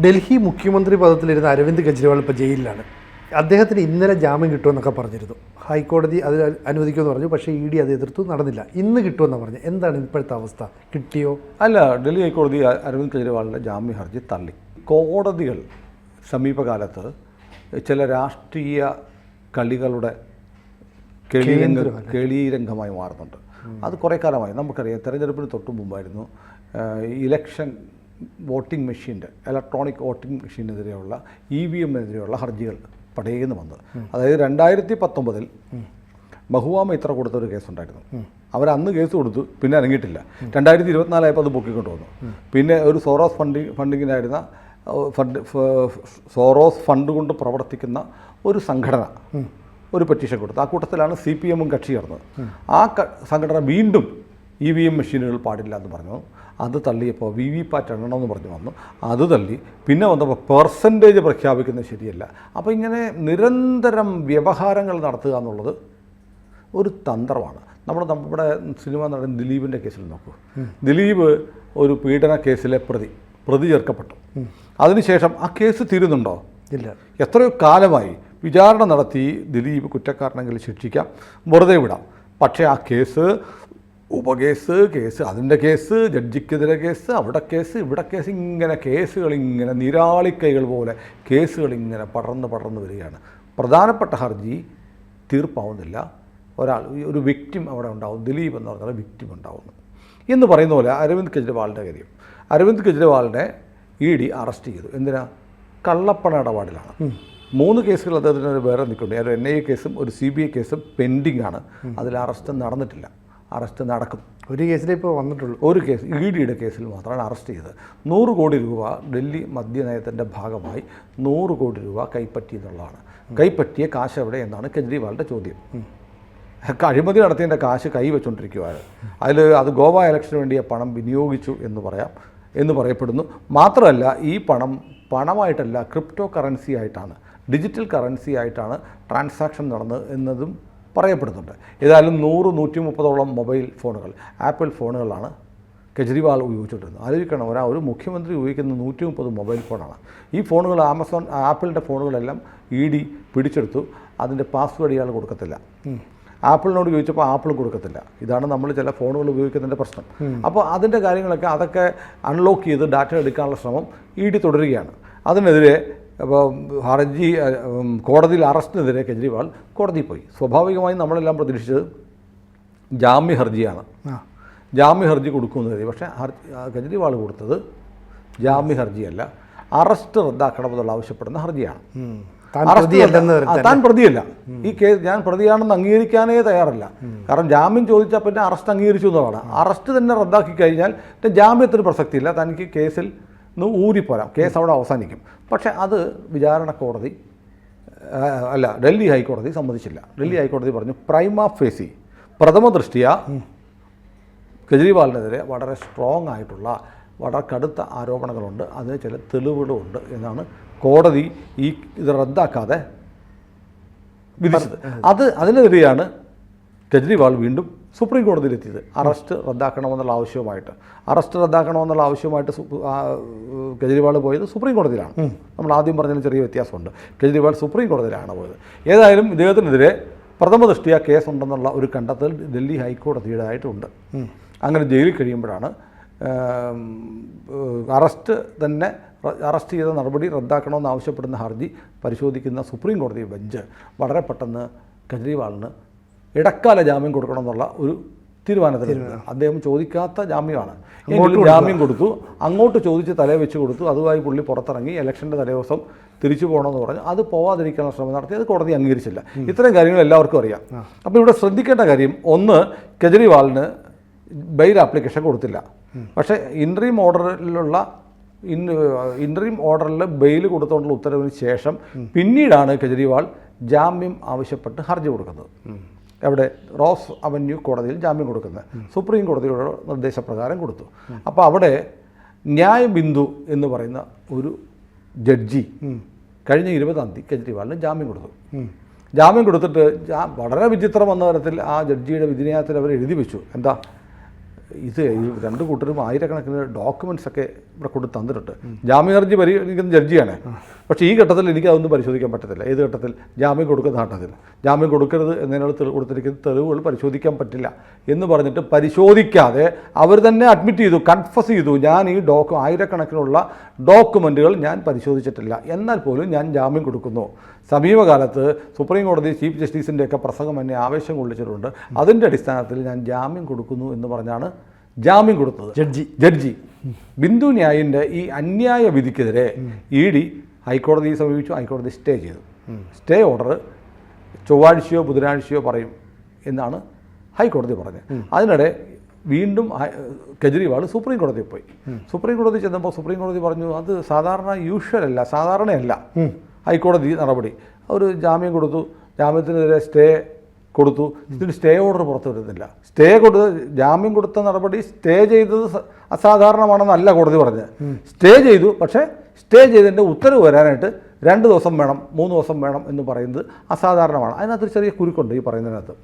ഡൽഹി മുഖ്യമന്ത്രി പദത്തിലിരുന്ന അരവിന്ദ് കെജ്രിവാൾ ഇപ്പോൾ ജയിലിലാണ്. അദ്ദേഹത്തിന് ഇന്നലെ ജാമ്യം കിട്ടുമെന്നൊക്കെ പറഞ്ഞിരുന്നു. ഹൈക്കോടതി അത് അനുവദിക്കുമെന്ന് പറഞ്ഞു പക്ഷേ ഇ ഡി അത് എതിർത്തു നടന്നില്ല. ഇന്ന് കിട്ടുമെന്നാണ് പറഞ്ഞു. എന്താണ് ഇപ്പോഴത്തെ അവസ്ഥ? കിട്ടിയോ? അല്ല ഡൽഹി ഹൈക്കോടതി അരവിന്ദ് കെജ്രിവാളിന്റെ ജാമ്യ ഹർജി തള്ളി. കോടതികൾ സമീപകാലത്ത് ചില രാഷ്ട്രീയ കളികളുടെ കെളിരംഗമായി മാറുന്നുണ്ട്. അത് കുറേ കാലമായി. നമുക്കറിയാം തെരഞ്ഞെടുപ്പിന് തൊട്ട് മുമ്പായിരുന്നു ഇലക്ഷൻ വോട്ടിംഗ് മെഷീന്റെ ഇലക്ട്രോണിക് വോട്ടിംഗ് മെഷീനെതിരെയുള്ള ഇ വി എമ്മിനെതിരെയുള്ള ഹർജികൾ പടയുന്നു വന്നത്. അതായത് രണ്ടായിരത്തി പത്തൊമ്പതിൽ മഹുവാമ മൈത്ര കൊടുത്തൊരു കേസുണ്ടായിരുന്നു. അവർ അന്ന് കേസ് കൊടുത്തു പിന്നെ ഇറങ്ങിയിട്ടില്ല. രണ്ടായിരത്തി ഇരുപത്തിനാലായപ്പോൾ അത് പൊക്കിക്കൊണ്ട് വന്നു. പിന്നെ ഒരു സോറോസ് ഫണ്ടിങ് ഫണ്ടിങ്ങിനായിരുന്ന ഫണ്ട് സോറോസ് ഫണ്ട് കൊണ്ട് പ്രവർത്തിക്കുന്ന ഒരു സംഘടന ഒരു പെറ്റീഷൻ കൊടുത്തു. ആ കൂട്ടത്തിലാണ് സി പി എമ്മും കക്ഷി ചേർന്നത്. ആ സംഘടന വീണ്ടും ഇ വി എം മെഷീനുകൾ പാടില്ല എന്ന് പറഞ്ഞു. അത് തള്ളിയപ്പോൾ വി വി പാറ്റ് എണ്ണണമെന്ന് പറഞ്ഞു വന്നു. അത് തള്ളി. പിന്നെ വന്നപ്പോൾ പെർസെന്റേജ് പ്രഖ്യാപിക്കുന്നത് ശരിയല്ല. അപ്പോൾ ഇങ്ങനെ നിരന്തരം വ്യവഹാരങ്ങൾ നടത്തുക എന്നുള്ളത് ഒരു തന്ത്രമാണ്. നമ്മൾ നമ്മുടെ സിനിമ നടൻ ദിലീപിന്റെ കേസിൽ നോക്കൂ. ദിലീപ് ഒരു പീഡന കേസിലെ പ്രതി പ്രതി ചേർക്കപ്പെട്ടു. അതിനുശേഷം ആ കേസ് തീരുന്നുണ്ടോ? ഇല്ല. എത്രയോ കാലമായി വിചാരണ നടത്തി ദിലീപ് കുറ്റക്കാരനെങ്കിൽ ശിക്ഷിക്കാം വെറുതെ വിടാം. പക്ഷേ ആ കേസ് ഉപകേസ് കേസ് അതിന്റെ കേസ് ജഡ്ജിക്കെതിരെ കേസ് അവിടെ കേസ് ഇവിടെ കേസ് ഇങ്ങനെ കേസുകൾ ഇങ്ങനെ നിരാളിക്കൈകൾ പോലെ കേസുകൾ ഇങ്ങനെ പടർന്ന് പടർന്ന് വരികയാണ്. പ്രധാനപ്പെട്ട ഹർജി തീർപ്പാവുന്നില്ല. ഒരാൾ ഒരു വ്യക്തിം അവിടെ ഉണ്ടാവും. ദിലീപ് എന്ന് പറഞ്ഞാൽ വിക്റ്റിം ഉണ്ടാവുന്നു. എന്ന് പറയുന്ന പോലെ അരവിന്ദ് കെജ്രിവാളിന്റെ കാര്യം. അരവിന്ദ് കെജ്രിവാളിനെ ഇ ഡി അറസ്റ്റ് ചെയ്തു. എന്തിനാ? കള്ളപ്പണ ഇടപാടിലാണ്. മൂന്ന് കേസുകൾ അദ്ദേഹത്തിന് വേറെ നിൽക്കുന്നുണ്ട് ഒരു എൻ ഐ എ കേസും ഒരു സി ബി ഐ കേസും പെൻഡിംഗ് ആണ് അതിൽ അറസ്റ്റ് നടന്നിട്ടില്ല. അറസ്റ്റ് നടക്കും. ഒരു കേസിലേ ഇപ്പോൾ വന്നിട്ടുള്ളൂ. ഒരു കേസ് ഇ ഡിയുടെ കേസിൽ മാത്രമാണ് അറസ്റ്റ് ചെയ്തത്. നൂറ് കോടി രൂപ ഡൽഹി മദ്യനയത്തിന്റെ ഭാഗമായി നൂറ് കോടി രൂപ കൈപ്പറ്റി എന്നുള്ളതാണ്. കൈപ്പറ്റിയ കാശ് എവിടെ എന്നാണ് കെജ്രിവാളിന്റെ ചോദ്യം. അഴിമതി നടത്തിയതിന്റെ കാശ് കൈവച്ചുകൊണ്ടിരിക്കുകയാണ് അതിൽ അത് ഗോവ ഇലക്ഷന് വേണ്ടിയ പണം വിനിയോഗിച്ചു എന്ന് പറയാം എന്ന് പറയപ്പെടുന്നു. മാത്രമല്ല ഈ പണം പണമായിട്ടല്ല ക്രിപ്റ്റോ കറൻസി ആയിട്ടാണ് ഡിജിറ്റൽ കറൻസി ആയിട്ടാണ് ട്രാൻസാക്ഷൻ നടന്നത് എന്നതും പറയപ്പെടുന്നുണ്ട്. ഏതായാലും നൂറ് നൂറ്റി മുപ്പതോളം മൊബൈൽ ഫോണുകൾ ആപ്പിൾ ഫോണുകളാണ് കെജ്രിവാൾ ഉപയോഗിച്ചുകൊണ്ടിരുന്നത്. ആലോചിക്കണം ഒരാ ഒരു മുഖ്യമന്ത്രി ഉപയോഗിക്കുന്ന നൂറ്റി മുപ്പത് മൊബൈൽ ഫോണാണ്. ഈ ഫോണുകൾ ആമസോൺ ആപ്പിളിന്റെ ഫോണുകളെല്ലാം ഇ ഡി പിടിച്ചെടുത്തു. അതിന്റെ പാസ്വേഡ് ഇയാൾ കൊടുക്കത്തില്ല. ആപ്പിളിനോട് ചോദിച്ചപ്പോൾ ആപ്പിൾ കൊടുക്കത്തില്ല. ഇതാണ് നമ്മൾ ചില ഫോണുകൾ ഉപയോഗിക്കുന്നതിന്റെ പ്രശ്നം. അപ്പോൾ അതിന്റെ കാര്യങ്ങളൊക്കെ അതൊക്കെ അൺലോക്ക് ചെയ്ത് ഡാറ്റ എടുക്കാനുള്ള ശ്രമം ഇ ഡി തുടരുകയാണ്. അതിനെതിരെ അപ്പോൾ ഹർജി കോടതിയിൽ അറസ്റ്റിനെതിരെ കെജ്രിവാൾ കോടതിയിൽ പോയി. സ്വാഭാവികമായും നമ്മളെല്ലാം പ്രതീക്ഷിച്ചത് ജാമ്യ ഹർജിയാണ്. ജാമ്യ ഹർജി കൊടുക്കുമെന്ന് കരുതി പക്ഷേ കെജ്രിവാൾ കൊടുത്തത് ജാമ്യ ഹർജിയല്ല. അറസ്റ്റ് റദ്ദാക്കണമെന്നുള്ള ആവശ്യപ്പെടുന്ന ഹർജിയാണ്. താൻ പ്രതിയല്ല. ഈ കേസ് ഞാൻ പ്രതിയാണെന്ന് അംഗീകരിക്കാനേ തയ്യാറല്ല. കാരണം ജാമ്യം ചോദിച്ചാൽ പിന്നെ അറസ്റ്റ് അംഗീകരിച്ചു എന്നുള്ളതാണ് അറസ്റ്റ് തന്നെ റദ്ദാക്കി കഴിഞ്ഞാൽ ജാമ്യത്തിന് പ്രസക്തിയില്ല. തനിക്ക് കേസിൽ ഊരിപ്പോരാം. കേസ് അവിടെ അവസാനിക്കും. പക്ഷേ അത് വിചാരണ കോടതി അല്ല ഡൽഹി ഹൈക്കോടതി സമ്മതിച്ചില്ല. ഡൽഹി ഹൈക്കോടതി പറഞ്ഞു പ്രൈമ ഫേസി പ്രഥമ ദൃഷ്ടിയ കെജ്രിവാളിനെതിരെ വളരെ സ്ട്രോങ് ആയിട്ടുള്ള വളരെ കടുത്ത ആരോപണങ്ങളുണ്ട്. അതിന് ചില തെളിവുകളുണ്ട് എന്നാണ് കോടതി ഈ ഇത് റദ്ദാക്കാതെ വിധിച്ചത്. അത് അതിനെതിരെയാണ് കെജ്രിവാൾ വീണ്ടും സുപ്രീം കോടതിയിലെത്തിയത്. അറസ്റ്റ് റദ്ദാക്കണമെന്നുള്ള ആവശ്യവുമായിട്ട്. അറസ്റ്റ് റദ്ദാക്കണമെന്നുള്ള ആവശ്യവുമായിട്ട് കെജ്രിവാൾ പോയത് സുപ്രീം കോടതിയിലാണ്. നമ്മൾ ആദ്യം പറഞ്ഞതിന് ചെറിയ വ്യത്യാസമുണ്ട്. കെജ്രിവാൾ സുപ്രീം കോടതിയിലാണ് പോയത്. ഏതായാലും ഇദ്ദേഹത്തിനെതിരെ പ്രഥമ ദൃഷ്ടിയ കേസുണ്ടെന്നുള്ള ഒരു കണ്ടെത്തൽ ഡൽഹി ഹൈക്കോടതിയുടേതായിട്ടുണ്ട് അങ്ങനെ ജയിലിൽ കഴിയുമ്പോഴാണ് അറസ്റ്റ് തന്നെ അറസ്റ്റ് ചെയ്ത നടപടി റദ്ദാക്കണമെന്ന് ആവശ്യപ്പെടുന്ന ഹർജി പരിശോധിക്കുന്ന സുപ്രീം കോടതി ബെഞ്ച് വളരെ പെട്ടെന്ന് കെജ്രിവാളിന് ഇടക്കാല ജാമ്യം കൊടുക്കണമെന്നുള്ള ഒരു തീരുമാനത്തിൽ അദ്ദേഹം ചോദിക്കാത്ത ജാമ്യമാണ്. ജാമ്യം കൊടുത്തു. അങ്ങോട്ട് ചോദിച്ച് തലേ വെച്ച് കൊടുത്തു. അതുമായി പുള്ളി പുറത്തിറങ്ങി. ഇലക്ഷന്റെ തലേദിവസം തിരിച്ചു പോകണമെന്ന് പറഞ്ഞു അത് പോവാതിരിക്കാനുള്ള ശ്രമം നടത്തി. അത് കോടതി അംഗീകരിച്ചില്ല. ഇത്തരം കാര്യങ്ങൾ എല്ലാവർക്കും അറിയാം. അപ്പോൾ ഇവിടെ ശ്രദ്ധിക്കേണ്ട കാര്യം ഒന്ന് കെജ്രിവാളിന് ബെയിൽ ആപ്ലിക്കേഷൻ കൊടുത്തില്ല. പക്ഷേ ഇൻട്രീം ഓർഡറിലുള്ള ഇൻ ഇൻട്രീം ഓർഡറിൽ ബെയിൽ കൊടുത്തുകൊണ്ടുള്ള ഉത്തരവിന് ശേഷം പിന്നീടാണ് കെജ്രിവാൾ ജാമ്യം ആവശ്യപ്പെട്ട് ഹർജി കൊടുക്കുന്നത്. എവിടെ റോസ് അവന്യൂ കോടതിയിൽ ജാമ്യം കൊടുക്കുന്നത്. സുപ്രീം കോടതിയുടെ നിർദ്ദേശപ്രകാരം കൊടുത്തു. അപ്പോൾ അവിടെ ന്യായ ബിന്ദു എന്ന് പറയുന്ന ഒരു ജഡ്ജി കഴിഞ്ഞ ഇരുപതാം തീയതി കെജ്രിവാളിന് ജാമ്യം കൊടുത്തു. ജാമ്യം കൊടുത്തിട്ട് വളരെ വിചിത്രം വന്ന തരത്തിൽ ആ ജഡ്ജിയുടെ വിധിന്യായത്തിൽ അവർ എഴുതി വെച്ചു. എന്താ? ഇത് രണ്ട് കൂട്ടരും ആയിരക്കണക്കിന് ഡോക്യുമെന്റ്സ് ഒക്കെ ഇവിടെ കൊണ്ട് തന്നിട്ടുണ്ട്. ജാമ്യ ഹർജി പരിഗണിക്കുന്ന ജഡ്ജിയാണ്. പക്ഷേ ഈ ഘട്ടത്തിൽ എനിക്ക് അതൊന്നും പരിശോധിക്കാൻ പറ്റത്തില്ല. ഏത് ഘട്ടത്തിൽ? ജാമ്യം കൊടുക്കുന്ന ഘട്ടത്തിൽ. ജാമ്യം കൊടുക്കരുത് എന്നതിനോട് തെളിവ് കൊടുത്തിരിക്കുന്ന തെളിവുകൾ പരിശോധിക്കാൻ പറ്റില്ല എന്ന് പറഞ്ഞിട്ട് പരിശോധിക്കാതെ അവർ തന്നെ അഡ്മിറ്റ് ചെയ്തു കൺഫസ് ചെയ്തു ഞാൻ ഈ ഡോക്യു ആയിരക്കണക്കിനുള്ള ഡോക്യുമെന്റുകൾ ഞാൻ പരിശോധിച്ചിട്ടില്ല. എന്നാൽ പോലും ഞാൻ ജാമ്യം കൊടുക്കുന്നു. സമീപകാലത്ത് സുപ്രീം കോടതി ചീഫ് ജസ്റ്റിസിന്റെയൊക്കെ പ്രസംഗം എന്നെ ആവേശം കൊള്ളിച്ചിട്ടുണ്ട്. അതിന്റെ അടിസ്ഥാനത്തിൽ ഞാൻ ജാമ്യം കൊടുക്കുന്നു എന്ന് പറഞ്ഞാണ് ജാമ്യം കൊടുത്തത്. ജഡ്ജി. ജഡ്ജി. ബിന്ദു ന്യായിന്റെ ഈ അന്യായ വിധിക്കെതിരെ ഇ ഡി ഹൈക്കോടതിയെ സമീപിച്ചു ഹൈക്കോടതി സ്റ്റേ ചെയ്തു. സ്റ്റേ ഓർഡർ ചൊവ്വാഴ്ചയോ ബുധനാഴ്ചയോ പറയും എന്നാണ് ഹൈക്കോടതി പറഞ്ഞത്. അതിനിടെ വീണ്ടും കെജ്രിവാൾ സുപ്രീം കോടതിയിൽ പോയി. സുപ്രീം കോടതി ചെന്നപ്പോൾ സുപ്രീം കോടതി പറഞ്ഞു അത് സാധാരണ യൂഷ്വൽ അല്ല സാധാരണയല്ല. ഹൈക്കോടതി നടപടി. അവർ ജാമ്യം കൊടുത്തു. ജാമ്യത്തിനെതിരെ സ്റ്റേ കൊടുത്തു. ഇതിന് സ്റ്റേ ഓർഡർ പുറത്തു വരുന്നില്ല. സ്റ്റേ കൊടുത്ത് ജാമ്യം കൊടുത്ത നടപടി സ്റ്റേ ചെയ്തത് അസാധാരണമാണെന്നല്ല കോടതി പറഞ്ഞത്. സ്റ്റേ ചെയ്തു പക്ഷേ സ്റ്റേ ചെയ്തതിന്റെ ഉത്തരവ് വരാനായിട്ട് രണ്ട് ദിവസം വേണം മൂന്ന് ദിവസം വേണം എന്ന് പറയുന്നത് അസാധാരണമാണ്. അതിനകത്തൊരു ചെറിയ കുരുക്കുണ്ട് ഈ പറയുന്നതിനകത്ത്.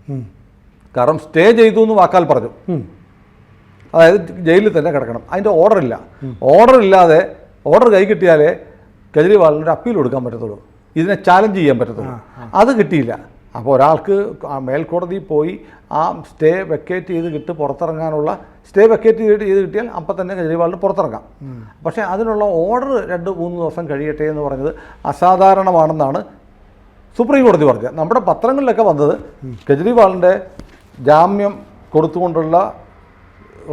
കാരണം സ്റ്റേ ചെയ്തു എന്ന് വാക്കാൽ പറഞ്ഞു. അതായത് ജയിലിൽ തന്നെ കിടക്കണം. അതിന്റെ ഓർഡർ ഇല്ല. ഓർഡർ ഇല്ലാതെ ഓർഡർ കൈ കിട്ടിയാലേ കെജ്രിവാളിനൊരു അപ്പീൽ കൊടുക്കാൻ പറ്റത്തുള്ളൂ. ഇതിനെ ചാലഞ്ച് ചെയ്യാൻ പറ്റത്തുള്ളൂ. അത് കിട്ടിയില്ല. അപ്പോൾ ഒരാൾക്ക് ആ മേൽക്കോടതിയിൽ പോയി ആ സ്റ്റേ വെക്കേറ്റ് ചെയ്ത് കിട്ട് പുറത്തിറങ്ങാനുള്ള സ്റ്റേ വെക്കേറ്റ് ചെയ്ത് ചെയ്ത് കിട്ടിയാൽ അപ്പം തന്നെ കെജ്രിവാളിന് പുറത്തിറങ്ങാം. പക്ഷേ അതിനുള്ള ഓർഡർ രണ്ട് മൂന്ന് ദിവസം കഴിയട്ടെ എന്ന് പറഞ്ഞത് അസാധാരണമാണെന്നാണ് സുപ്രീം കോടതി പറഞ്ഞത്. നമ്മുടെ പത്രങ്ങളിലൊക്കെ വന്നത് കെജ്രിവാളിന്റെ ജാമ്യം കൊടുത്തുകൊണ്ടുള്ള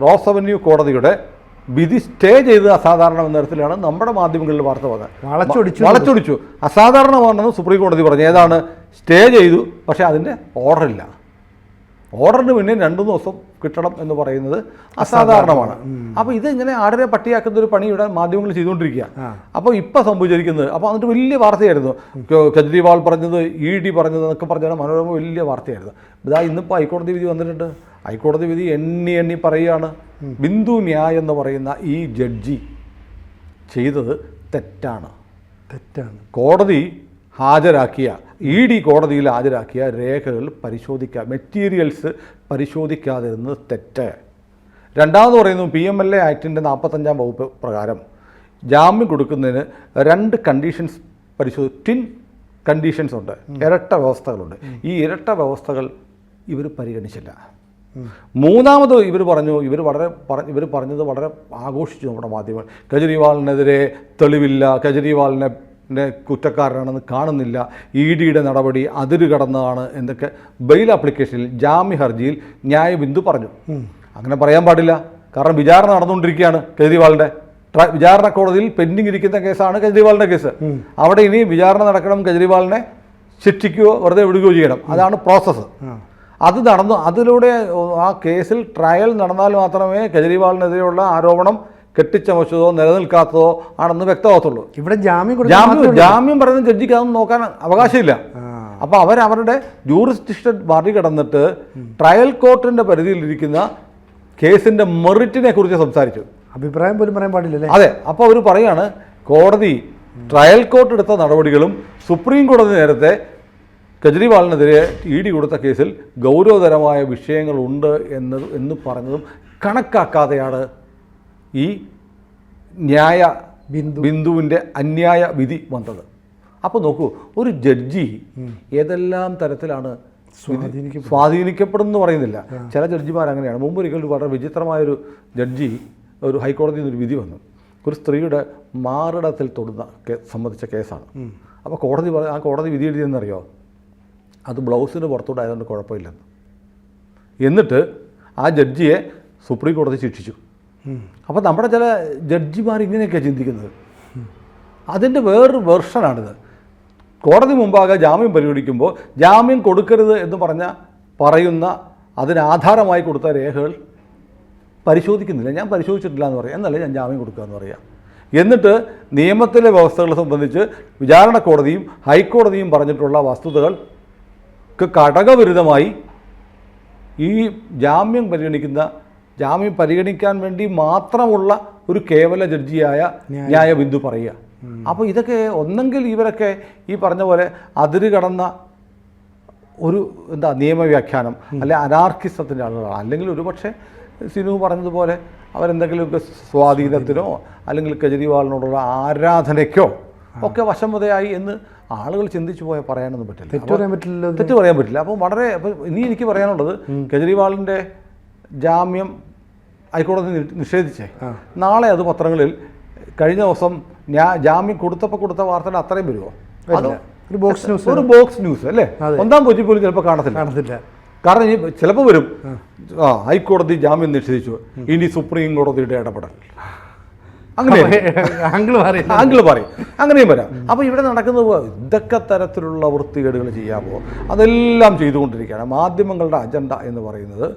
റോസ് അവന്യൂ കോടതിയുടെ വിധി സ്റ്റേ ചെയ്ത് അസാധാരണ എന്ന തരത്തിലാണ് നമ്മുടെ മാധ്യമങ്ങളിൽ വാർത്ത വന്നത്. വളച്ചൊടിച്ചു. വളച്ചൊടിച്ചു. അസാധാരണമാണെന്ന് സുപ്രീം കോടതി പറഞ്ഞു. ഏതാണ്? സ്റ്റേ ചെയ്തു പക്ഷേ അതിന്റെ ഓർഡറില്ല ഓർഡറിന് മുന്നേ രണ്ട് ദിവസം കിട്ടണം എന്ന് പറയുന്നത് അസാധാരണമാണ്. അപ്പോൾ ഇത് ഇങ്ങനെ ആടിനെ പട്ടിയാക്കുന്ന ഒരു പണി ഇവിടെ മാധ്യമങ്ങൾ ചെയ്തുകൊണ്ടിരിക്കുക. അപ്പോൾ ഇപ്പോൾ സംഭവിച്ചിരിക്കുന്നത് അപ്പോൾ അതിന്റെ വലിയ വാർത്തയായിരുന്നു. കെജ്രിവാൾ പറഞ്ഞത് ഇ ഡി പറഞ്ഞത് എന്നൊക്കെ പറഞ്ഞാൽ മനോരമ വലിയ വാർത്തയായിരുന്നു. ഇതാ ഇന്നിപ്പോൾ ഹൈക്കോടതി വിധി വന്നിട്ടുണ്ട്. ഹൈക്കോടതി വിധി എണ്ണി എണ്ണി പറയുകയാണ്. ബിന്ദു ന്യായ് എന്ന് പറയുന്ന ഈ ജഡ്ജി ചെയ്തത് തെറ്റാണ്. തെറ്റാണ്. കോടതി ഹാജരാക്കിയ ഇ ഡി കോടതിയിൽ ഹാജരാക്കിയ രേഖകൾ പരിശോധിക്കുക മെറ്റീരിയൽസ് പരിശോധിക്കാതെ പരിശോധിക്കാതിരുന്നത് തെറ്റ്. രണ്ടാമത് പറയുന്നു പി എം എൽ എ ആക്ടിന്റെ നാൽപ്പത്തഞ്ചാം വകുപ്പ് പ്രകാരം ജാമ്യം കൊടുക്കുന്നതിന് രണ്ട് കണ്ടീഷൻസ് പരിശോധി ടിൻ കണ്ടീഷൻസ് ഉണ്ട്. ഇരട്ട വ്യവസ്ഥകളുണ്ട്. ഈ ഇരട്ട വ്യവസ്ഥകൾ ഇവർ പരിഗണിച്ചില്ല. മൂന്നാമത് ഇവർ പറഞ്ഞു ഇവർ വളരെ പറഞ്ഞു ഇവർ പറഞ്ഞത് വളരെ ആഘോഷിച്ചു നമ്മുടെ മാധ്യമങ്ങൾ. കെജ്രിവാളിനെതിരെ തെളിവില്ല കെജ്രിവാളിനെ കുറ്റക്കാരനാണെന്ന് കാണുന്നില്ല. ഇ ഡിയുടെ നടപടി അതിര് കടന്നതാണ് എന്നൊക്കെ ബെയിൽ ആപ്ലിക്കേഷനിൽ ജാമ്യ ഹർജിയിൽ ന്യായബിന്ദു പറഞ്ഞു. അങ്ങനെ പറയാൻ പാടില്ല. കാരണം വിചാരണ നടന്നുകൊണ്ടിരിക്കുകയാണ് കേജ്രിവാളിന്റെ വിചാരണ കോടതിയിൽ പെൻഡിങ് ഇരിക്കുന്ന കേസാണ് കേജ്രിവാളിന്റെ കേസ്. അവിടെ ഇനി വിചാരണ നടക്കണം കേജ്രിവാളിനെ ശിക്ഷിക്കുകയോ വെറുതെ വിടുകയോ ചെയ്യണം. അതാണ് പ്രോസസ്സ്. അത് നടന്നു അതിലൂടെ ആ കേസിൽ ട്രയൽ നടന്നാൽ മാത്രമേ കേജ്രിവാളിനെതിരെയുള്ള ആരോപണം കെട്ടിച്ചമച്ചതോ നിലനിൽക്കാത്തതോ ആണെന്ന് വ്യക്തമാകത്തുള്ളൂ. ഇവിടെ ജാമ്യം ജാമ്യം. ജാമ്യം പറയുന്ന ജഡ്ജിക്ക് അതൊന്നും നോക്കാൻ അവകാശമില്ല. അപ്പോൾ അവർ അവരുടെ മറി കടന്നിട്ട് ട്രയൽ കോർട്ടിന്റെ പരിധിയിലിരിക്കുന്ന കേസിന്റെ മെറിറ്റിനെ കുറിച്ച് സംസാരിച്ചു. അഭിപ്രായം പോലും പറയാൻ പാടില്ലല്ലേ അതെ അപ്പോൾ അവർ പറയാണ് കോടതി ട്രയൽ കോർട്ട് എടുത്ത നടപടികളും സുപ്രീം കോടതി നേരത്തെ കെജ്രിവാളിനെതിരെ ഇ ഡി കൊടുത്ത കേസിൽ ഗൗരവതരമായ വിഷയങ്ങളുണ്ട് എന്ന് എന്ന് പറഞ്ഞതും കണക്കാക്കാതെയാണ് ഈ ന്യായ ബിന്ദു. ബിന്ദുവിന്റെ അന്യായ വിധി വന്നത്. അപ്പോൾ നോക്കൂ ഒരു ജഡ്ജി ഏതെല്ലാം തരത്തിലാണ് സ്വാധീനിക്കപ്പെടും. സ്വാധീനിക്കപ്പെടുന്നു പറയുന്നില്ല. ചില ജഡ്ജിമാർ അങ്ങനെയാണ്. മുമ്പ് ഒരിക്കൽ വളരെ വിചിത്രമായൊരു ജഡ്ജി ഒരു ഹൈക്കോടതിയിൽ നിന്നൊരു വിധി വന്നു. ഒരു സ്ത്രീയുടെ മാറിടത്തിൽ തൊടുന്ന സംബന്ധിച്ച കേസാണ്. അപ്പോൾ കോടതി പറ ആ കോടതി വിധി എഴുതിയെന്നറിയോ? അത് ബ്ലൗസിന് പുറത്തോട്ടായതുകൊണ്ട് കുഴപ്പമില്ലെന്ന്. എന്നിട്ട് ആ ജഡ്ജിയെ സുപ്രീം കോടതി ശിക്ഷിച്ചു. അപ്പോൾ നമ്മുടെ ചില ജഡ്ജിമാർ ഇങ്ങനെയൊക്കെയാണ് ചിന്തിക്കുന്നത്. അതിന്റെ വേറൊരു വെർഷനാണിത്. കോടതി മുമ്പാകെ ജാമ്യം പരിഗണിക്കുമ്പോൾ ജാമ്യം കൊടുക്കരുത് എന്ന് പറഞ്ഞ പറയുന്ന അതിനാധാരമായി കൊടുത്ത രേഖകൾ പരിശോധിക്കുന്നില്ല. ഞാൻ പരിശോധിച്ചിട്ടില്ല എന്ന് പറയാം. എന്നല്ല ഞാൻ ജാമ്യം കൊടുക്കുക എന്ന് പറയാം. എന്നിട്ട് നിയമത്തിലെ വ്യവസ്ഥകളെ സംബന്ധിച്ച് വിചാരണ കോടതിയും ഹൈക്കോടതിയും പറഞ്ഞിട്ടുള്ള വസ്തുതകൾക്ക് ഘടകവിരുദ്ധമായി ഈ ജാമ്യം പരിഗണിക്കുന്ന ജാമ്യം പരിഗണിക്കാൻ വേണ്ടി മാത്രമുള്ള ഒരു കേവല ജഡ്ജിയായ ന്യായബിന്ദു പറയുക. അപ്പോൾ ഇതൊക്കെ ഒന്നെങ്കിൽ ഇവരൊക്കെ ഈ പറഞ്ഞ പോലെ അതിര് കടന്ന ഒരു എന്താ നിയമവ്യാഖ്യാനം അല്ലെ അനാർക്കിസത്തിന്റെ ആളുകളാണ്. അല്ലെങ്കിൽ ഒരുപക്ഷെ സിനു പറഞ്ഞതുപോലെ അവരെന്തെങ്കിലുമൊക്കെ സ്വാധീനത്തിനോ അല്ലെങ്കിൽ കെജ്രിവാളിനോടുള്ള ആരാധനയ്ക്കോ ഒക്കെ വശമതയായി എന്ന് ആളുകൾ ചിന്തിച്ചു പോയാൽ പറയാനൊന്നും പറ്റില്ല. തെറ്റ് പറയാൻ പറ്റില്ല തെറ്റ് പറയാൻ പറ്റില്ല. അപ്പോൾ വളരെ അപ്പോൾ ഇനി എനിക്ക് പറയാനുള്ളത് കെജ്രിവാളിന്റെ ജാമ്യം ഹൈക്കോടതി നിഷേധിച്ചേ. നാളെ അത് പത്രങ്ങളിൽ കഴിഞ്ഞ ദിവസം ഞാൻ ജാമ്യം കൊടുത്തപ്പോൾ കൊടുത്ത വാർത്തയുടെ അത്രയും വരുമോ ഒരു ബോക്സ് ന്യൂസ് ഒരു ബോക്സ് ന്യൂസ് അല്ലേ? ഒന്നാം പേജിൽ പോലും ചിലപ്പോൾ കാണത്തില്ല. കാണത്തില്ല. കാരണം ഇനി ചിലപ്പോൾ വരും. ആ. ഹൈക്കോടതി ജാമ്യം നിഷേധിച്ചു. ഇനി സുപ്രീം കോടതിയുടെ ഇടപെടൽ. അങ്ങനെ ആംഗിൾ മാറി ആംഗിൾ പറയും. അങ്ങനെയും വരാം. അപ്പോൾ ഇവിടെ നടക്കുന്നത് ഇതൊക്കെ തരത്തിലുള്ള വൃത്തികേടുകൾ ചെയ്യാമോ അതെല്ലാം ചെയ്തുകൊണ്ടിരിക്കുകയാണ്. മാധ്യമങ്ങളുടെ അജണ്ട എന്ന് പറയുന്നത്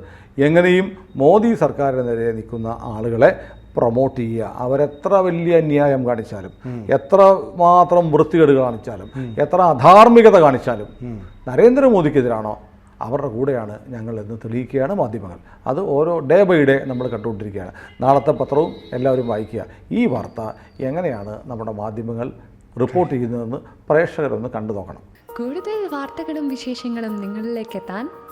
എങ്ങനെയും മോദി സർക്കാരിന് നേരെ നിൽക്കുന്ന ആളുകളെ പ്രൊമോട്ട് ചെയ്യുക. അവരെത്ര വലിയ അന്യായം കാണിച്ചാലും എത്ര മാത്രം വൃത്തികേട് കാണിച്ചാലും എത്ര അധാർമികത കാണിച്ചാലും നരേന്ദ്രമോദിക്കെതിരാണോ അവരുടെ കൂടെയാണ് ഞങ്ങൾ എന്ന് തെളിയിക്കുകയാണ് മാധ്യമങ്ങൾ. അത് ഓരോ ഡേ ബൈ ഡേ നമ്മൾ കണ്ടുകൊണ്ടിരിക്കുകയാണ്. നാളത്തെ പത്രവും എല്ലാവരും വായിക്കുക. ഈ വാർത്ത എങ്ങനെയാണ് നമ്മുടെ മാധ്യമങ്ങൾ റിപ്പോർട്ട് ചെയ്യുന്നതെന്ന് പ്രേക്ഷകരൊന്ന് കണ്ടു നോക്കണം. കൂടുതൽ വാർത്തകളും വിശേഷങ്ങളും നിങ്ങളിലേക്ക് എത്താൻ